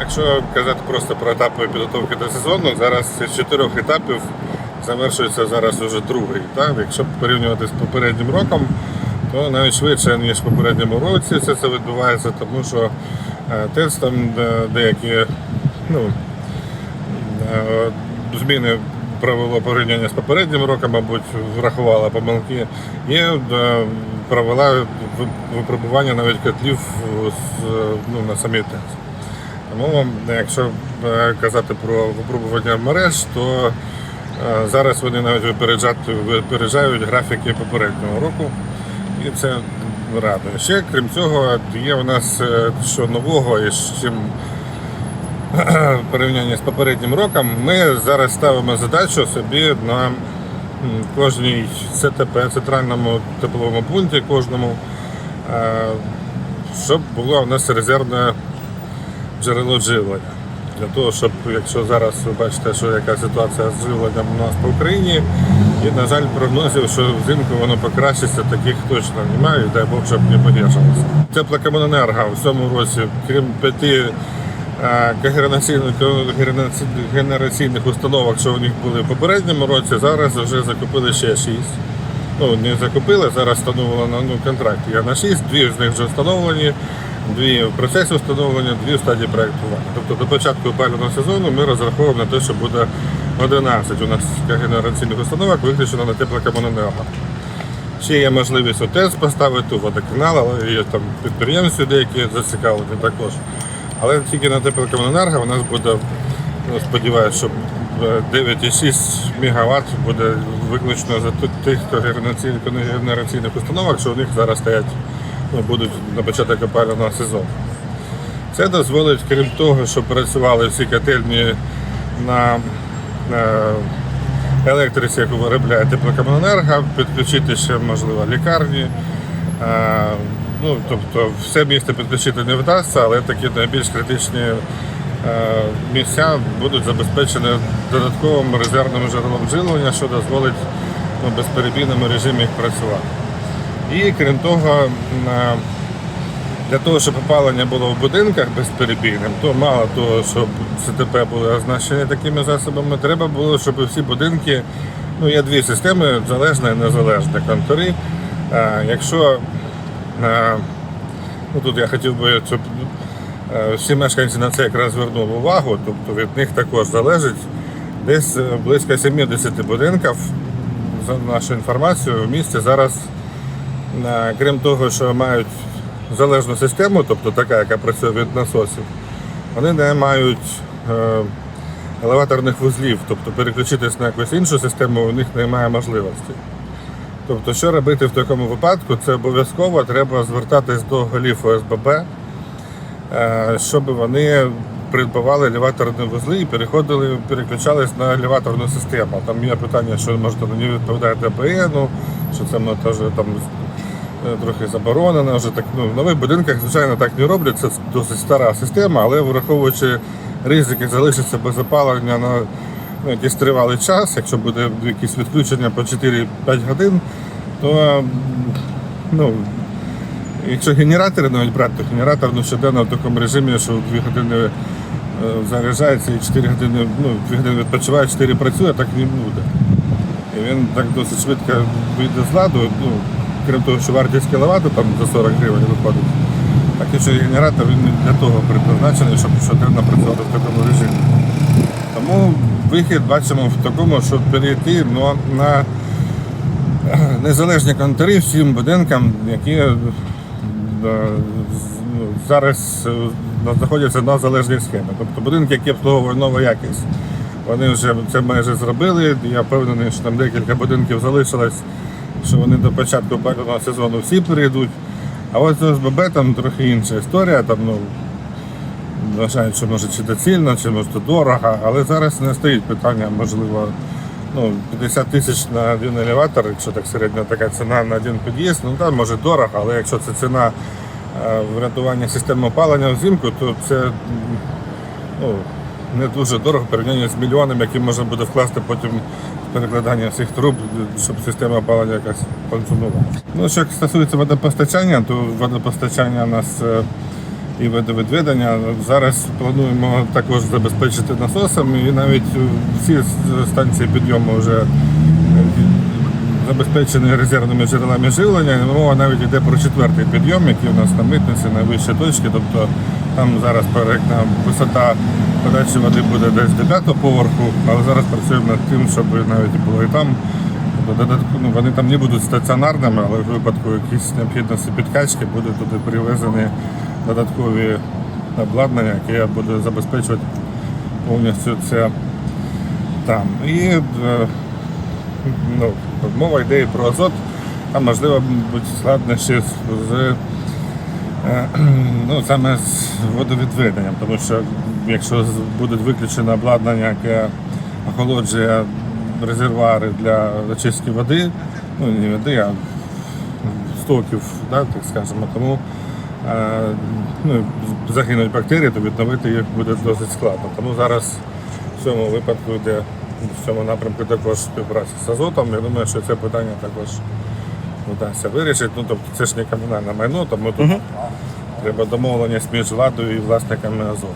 Якщо казати просто про етапи підготовки до сезону, зараз з чотирьох етапів завершується зараз уже другий. Так? Якщо порівнювати з попереднім роком, то навіть швидше, ніж в попередньому році все це відбувається, тому що е, тестом де- деякі ну, е, зміни провело порівняння з попереднім роком, мабуть, врахувала помилки, е, провела випробування навіть котлів з, ну, на самій тест. Тому, якщо е, казати про випробування мереж, то е, зараз вони навіть випереджають графіки попереднього року, і це радує. Ще крім цього, є у нас е, що нового і з чим в порівнянні з попереднім роком, ми зараз ставимо задачу собі на кожній ЦТП, центральному тепловому пункті, кожному, е, щоб було у нас резервне джерело живлення. Для того, щоб, якщо зараз ви бачите, що яка ситуація з живленням у нас по Україні, і, на жаль, прогнозів, що взимку воно покращиться, таких точно немає, і дай Бог, щоб не погіршилося. Теплокомуненерго в цьому році, крім п'яти когенераційних, когенераційних- генераційних установок, що у них були в попередньому році, зараз вже закупили ще шість. Ну, не закупили, зараз встановлено ну, контракт. Я на 6, дві з них вже встановлені, дві в процесі встановлення, дві в стадії проєктування. Тобто до початку опалювального сезону ми розраховуємо на те, що буде 11 у нас генераційних установок виключено на теплокомуненерго. Ще є можливість ОТЕС поставити, водоканал, але є там підприємці деякі зацікавлені також. Але тільки на теплокомуненерго у нас буде, сподіваюся, що е, 9,6 МВт буде виключно за тих- когенераційних когенераційних установок, що у них зараз стоять, ну, будуть на початок опалювального сезону. Це дозволить, крім того, щоб працювали всі котельні на е, електриці, яку виробляє теплокомуненерго, підключити ще, можливо, лікарні. Е, Ну, тобто все місто підключити не вдасться, але такі найбільш критичні е, місця будуть забезпечені додатковим резервним джерелом живлення, що дозволить ну, безперебійному режимі їх працювати. І крім того, на- для того, щоб опалення було в будинках безперебійним, то мало того, щоб ЦТП були оснащені такими засобами, треба було, щоб всі будинки, ну є дві системи, залежна і незалежна контори. Е, Якщо е, ну, тут я хотів би, щоб е, всі мешканці на це якраз звернули увагу, тобто від них також залежить десь е, близько 70 будинків, за нашу інформацію, в місті зараз Е, Крім того, що мають залежну систему, тобто така, яка працює від насосів, вони не мають е, елеваторних вузлів, тобто переключитись на якусь іншу систему у них немає можливості. Тобто, що робити в такому випадку, це обов'язково треба звертатись до голів ОСББ, е, щоб вони придбавали елеваторні вузли і переходили, переключались на елеваторну систему. Там є питання, що може не відповідає ДБНу, що це ми теж там е, трохи заборонено. Вже так ну в нових будинках, звичайно, так не роблять. Це досить стара система, але враховуючи ризики залишиться без опалення на ну, якийсь тривалий час, якщо буде якісь відключення по 4-5 годин, то ну, Якщо генератори навіть брати, то генератор ну, щоденно в такому режимі, що 2 години е, заряджається і 4 години, ну, 2 години відпочиває, 4 працює, так не буде. І він так досить швидко вийде з ладу, ну, крім того, що вартість кіловату там за 40 гривень виходить. Так і що генератор він для того предназначений, щоб щоденно працювати в такому режимі. Тому вихід бачимо в такому, щоб перейти ну, на незалежні контори всім будинкам, які е, ну, зараз е, знаходяться на залежній схемі. Тобто будинки, які обслуговує нова якість. Вони вже це майже зробили. Я впевнений, що там декілька будинків залишилось, що вони до початку сезону всі перейдуть. А от з ОСББ там трохи інша історія. Там, ну, вважають, що може чи доцільно, чи може дорого, але зараз не стоїть питання, можливо, ну, 50 тисяч на один елеватор, якщо так середня така ціна на один під'їзд, ну там може дорого, але якщо це ціна е, врятування системи опалення взимку, то це ну, не дуже дорого в порівнянні з мільйоном, який можна буде вкласти потім в перекладання всіх труб, щоб система опалення якась функціонувала. Ну, що стосується водопостачання, то водопостачання у нас е, і водовідведення. Зараз плануємо також забезпечити насосами і навіть е, всі станції підйому вже е, забезпечені резервними джерелами живлення. Мова навіть йде про четвертий підйом, який у нас на митниці, найвищі точки. Тобто там зараз проєктна висота подачі води буде десь 9 поверху, але зараз працюємо над тим, щоб навіть було і там. Тобто ну, вони там не будуть стаціонарними, але в випадку якісь необхідності підкачки буде туди привезені додаткові обладнання, яке буде забезпечувати повністю це там. І е, ну, мова йде про азот. Там можливо будуть складнощі з, е, ну, саме з водовідведенням, тому що якщо буде виключено обладнання, яке охолоджує резервуари для очистки води, ну не води, а стоків, да, так скажемо, тому ну, загинуть бактерії, то відновити їх буде досить складно. Тому зараз в цьому випадку йде в цьому напрямку також співпраця з азотом. Я думаю, що це питання також вдасться вирішити. Ну, тобто це ж не комунальне майно, тому тут треба домовленість між владою і власниками азоту.